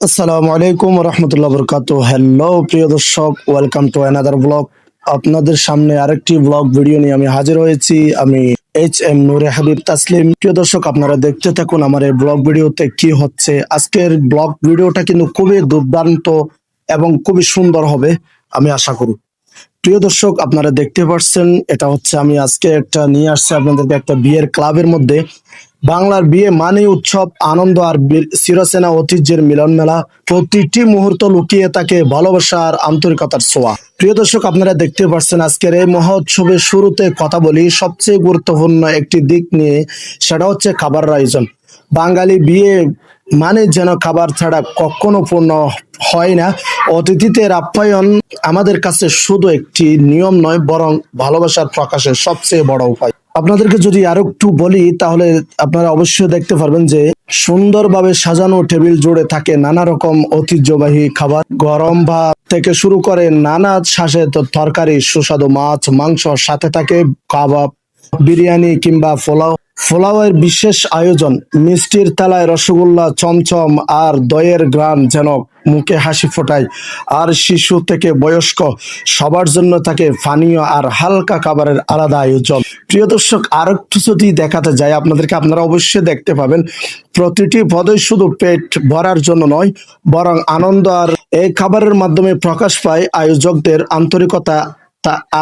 আসসালামু আলাইকুম রহমতুল্লাহ বরকাত হ্যালো প্রিয় দর্শক ওয়েলকাম টু অ্যানাদার ব্লগ আপনাদের সামনে আরেকটি ব্লগ ভিডিও নিয়ে আমি হাজির হয়েছি। আমি এইচ এম নুরে হাবিব তাসলিম প্রিয় দর্শক, আপনারা দেখতে থাকুন আমার এই ব্লগ ভিডিওতে কি হচ্ছে। আজকের ব্লগ ভিডিওটা কিন্তু খুবই দুর্দান্ত এবং খুবই সুন্দর হবে, আমি আশা করি। প্রিয় দর্শক, আপনারা দেখতে পাচ্ছেন এটা হচ্ছে আমি আজকে একটা নিয়ে আসছি আপনাদেরকে একটা বিয়ের ক্লাবের মধ্যে। বাংলার বিয়ে মানে উৎসব, আনন্দ আর চিরচেনা ঐতিহ্যের মিলন মেলা। প্রতিটি মুহূর্ত লুকিয়ে তাকে ভালোবাসা আর আন্তরিকতার ছোঁয়া। প্রিয় দর্শক, আপনারা দেখতে পাচ্ছেন আজকের এই মহোৎসবের শুরুতে কথা বলি, সবচেয়ে গুরুত্বপূর্ণ একটি দিক নিয়ে, সেটা হচ্ছে খাবার আয়োজন। বাঙালি বিয়ে মানে যেন খাবার ছাড়া কখনো পূর্ণ হয় না। অতিথিদের আপ্যায়ন আমাদের কাছে শুধু একটি নিয়ম নয়, বরং ভালোবাসার প্রকাশের সবচেয়ে বড় উপায়। আপনাদেরকে যদি আরও একটু বলি, তাহলে আপনারা অবশ্যই দেখতে পারবেন যে সুন্দরভাবে সাজানো টেবিল জুড়ে থাকে নানা রকম ঐতিহ্যবাহী খাবার। গরম ভাত থেকে শুরু করে নানা শ্বাসে তরকারি, সুস্বাদু মাছ, মাংস, সাথে থাকে কাবাব, বিরিয়ানি কিংবা পোলাও। পোলাওয়ের বিশেষ আয়োজন, মিষ্টির তালায় রসগোল্লা, চমচম আর দইয়ের গ্রান যেন মুখে হাসি ফোটায়। আর শিশু থেকে বয়স্ক, সবার জন্য থাকে পানীয় আর হালকা খাবারের আলাদা আয়োজন। প্রিয় দর্শক আর একটু যদি দেখাতে যায় আপনাদেরকে আপনারা অবশ্যই দেখতে পাবেন, প্রতিটি পদই শুধু পেট ভরার জন্য নয়, বরং আনন্দ আর এই খাবারের মাধ্যমে প্রকাশ পায় আয়োজকদের আন্তরিকতা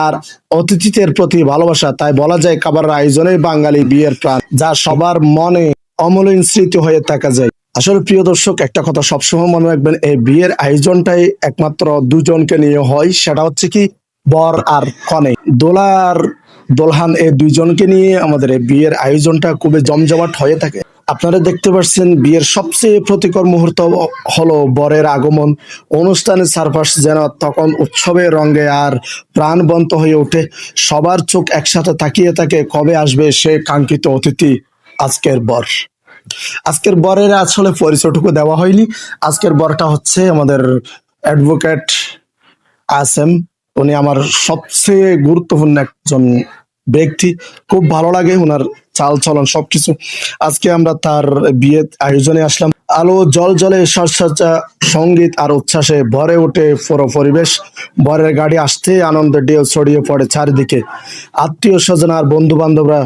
আর অতিথিদের প্রতি ভালোবাসা, তাই বলা যায় খাবারের আয়োজনে বাঙালি বিয়ের প্রাণ, যা সবার মনে অমলিন স্মৃতি হয়ে থাকা যায়। আসলে প্রিয় দর্শক, একটা কথা সবসময় মনে রাখবেন, এই বিয়ের আয়োজনটাই একমাত্র দুজনকে নিয়ে হয়, সেটা হচ্ছে কি, বর আর কনে। দোলার দোলহান এই দুইজনকে নিয়ে আমাদের বিয়ের আয়োজনটা খুবই জমজমাট হয়ে থাকে। আপনারা দেখতে পাচ্ছেন বিয়ের সবচেয়ে প্রতিকর মুহূর্ত হলো বরের আগমন। অনুষ্ঠানের সারপাশ যেন তখন উৎসবের রঙে আর প্রাণবন্ত হয়ে ওঠে। সবার চোখ একসাথে তাকিয়ে থাকে কবে আসবে সে কাঙ্ক্ষিত অতিথি, আজকের বর। আজকের বরের আসলে পরিচয়টুকু দেওয়া হয়নি। আজকের বরটা হচ্ছে আমাদের অ্যাডভোকেট আসেম উনি আমার সবচেয়ে গুরুত্বপূর্ণ একজন ব্যক্তি খুব ভালো লাগে ওনার চাল চলন সবকিছু। আজকে আমরা তার বিয়ে আয়োজনে আসলাম। আলো জল জলে সাজসজ্জা সংগীত আর উচ্ছ্বাসে ভরে ওঠে পুরো পরিবেশ। বরের গাড়ি আসতে আনন্দের ঢেউ ছড়িয়ে পড়ে চারিদিকে। আত্মীয় স্বজন আর বন্ধু বান্ধবরা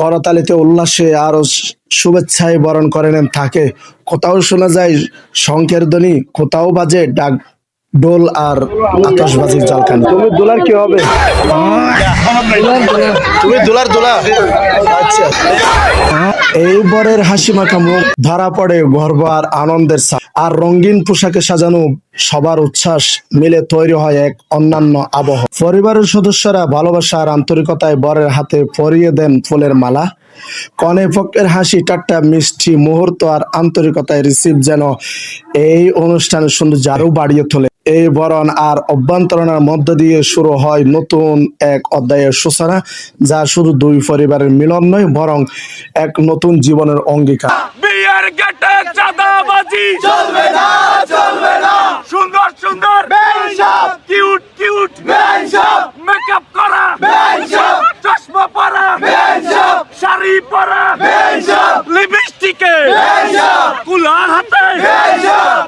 করতালিতে উল্লাসে আরও শুভেচ্ছায় বরণ করে নেন থাকে। কোথাও শোনা যায় শঙ্কের ধ্বনি, কোথাও বাজে ডাক ডোল আর আতশবাজির জালকানি। তুমি দোলার কি হবে? তুমি দোলার দোলা। আচ্ছা। এই বরের হাসি মাখা মুখ ধরা পড়ে গর্ব আর আনন্দের আর রঙিন পোশাকে সাজানো সবার উচ্ছ্বাস মিলে তৈরি হয় এক অন্যান্য আবহ। পরিবারের সদস্যরা ভালোবাসা আর আন্তরিকতায় বরের হাতে পরিয়ে দেন ফুলের মালা। কনে পক্ষের হাসি টাট্টা মিষ্টি মুহূর্ত আর আন্তরিকতায় রিসিভ যেন এই অনুষ্ঠানের সৌন্দর্য আরও বাড়িয়ে তোলে। এই বরণ আর অভ্যন্তরণের মধ্য দিয়ে শুরু হয় নতুন এক অধ্যায়ের সূচনা যা শুধু দুই পরিবারের মিলন নয় বরং এক নতুন জীবনের অঙ্গীকার। বিয়ের গেটে চাঁদাবাজি। চলবে না চলবে না। সুন্দর সুন্দর। Cute cute. মেকআপ করা। চশমা পরা। শাড়ি পরা। লিপস্টিকে। কুলা হাতে।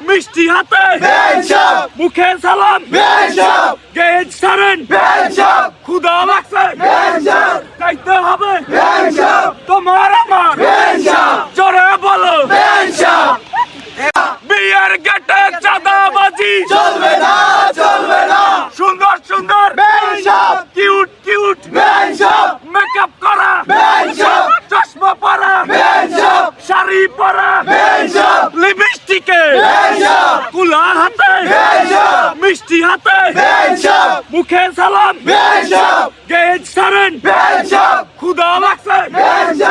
মিষ্টি হাতে। মুখে সালাম। বেইসব গেজ সারেন বেইসব ক্ষুদা লাগছে। বেইসব খাইতে হবে। বেইসব তোমার আমার। বেইসব জোরে বলো। বেইসব বিয়ের গেটে চাঁদাবাজি। চলবে না চলবে না। সুন্দর সুন্দর। বেইসব কিউট কিউট। বেইসব মেকআপ করা। বেইসব চশমা পরা। বেইসব শাড়ি পরা। বেইসব লিপস্টিকে। বেইসব কুলা Misty Hatay Bençam Muken Salam! Bençam Gençlerin Bençam Kudamak Bençam